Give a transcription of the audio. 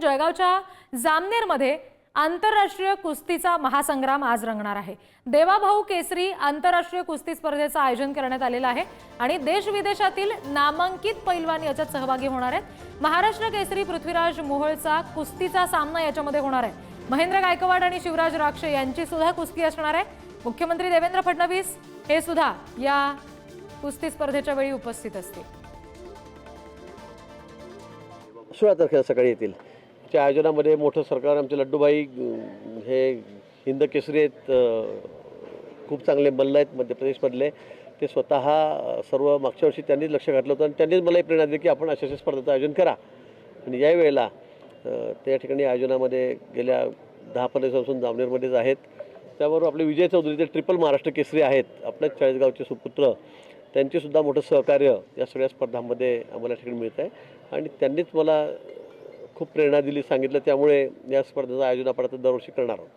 जळगावच्या जामनेरमध्ये आंतरराष्ट्रीय कुस्तीचा महासंग्राम आज रंगणार आहे. देवाभाऊ केसरी आंतरराष्ट्रीय कुस्ती स्पर्धेचं आयोजन करण्यात आलेलं आहे आणि देश विदेशातील नामांकित पैलवान याच्यात सहभागी होणार आहेत. महाराष्ट्र केसरी पृथ्वीराज मोहोळचा कुस्तीचा सामना याच्यामध्ये होणार आहे. महेंद्र गायकवाड आणि शिवराज राक्षे यांची सुद्धा कुस्ती असणार आहे. मुख्यमंत्री देवेंद्र फडणवीस हे सुद्धा या कुस्ती स्पर्धेच्या वेळी उपस्थित असतील. सोळा तारखेला सकाळी येतील. च्या आयोजनामध्ये मोठं सरकार आमचे लड्डूभाई हे हिंद केसरी आहेत खूप चांगले मल्ल आहेत मध्य प्रदेशमधले. ते स्वतः सर्व मागच्या वर्षी त्यांनीच लक्ष घातलं होतं आणि त्यांनीच मला प्रेरणा दिली की आपण अशा अशा स्पर्धेचं आयोजन करा. आणि या वेळेला त्या ठिकाणी आयोजनामध्ये गेल्या दहा पंधरा दिवसापासून जामनेरमध्येच आहेत. त्याबरोबर आपले विजय चौधरी ते ट्रिपल महाराष्ट्र केसरी आहेत आपल्याच चाळीसगावचे सुपुत्र त्यांचेसुद्धा मोठं सहकार्य या सगळ्या स्पर्धांमध्ये आम्हाला ठिकाणी मिळत आहे आणि त्यांनीच मला खूप प्रेरणा दिली सांगितलं. त्यामुळे या स्पर्धेचं आयोजन आपण आता दरवर्षी करणार आहोत.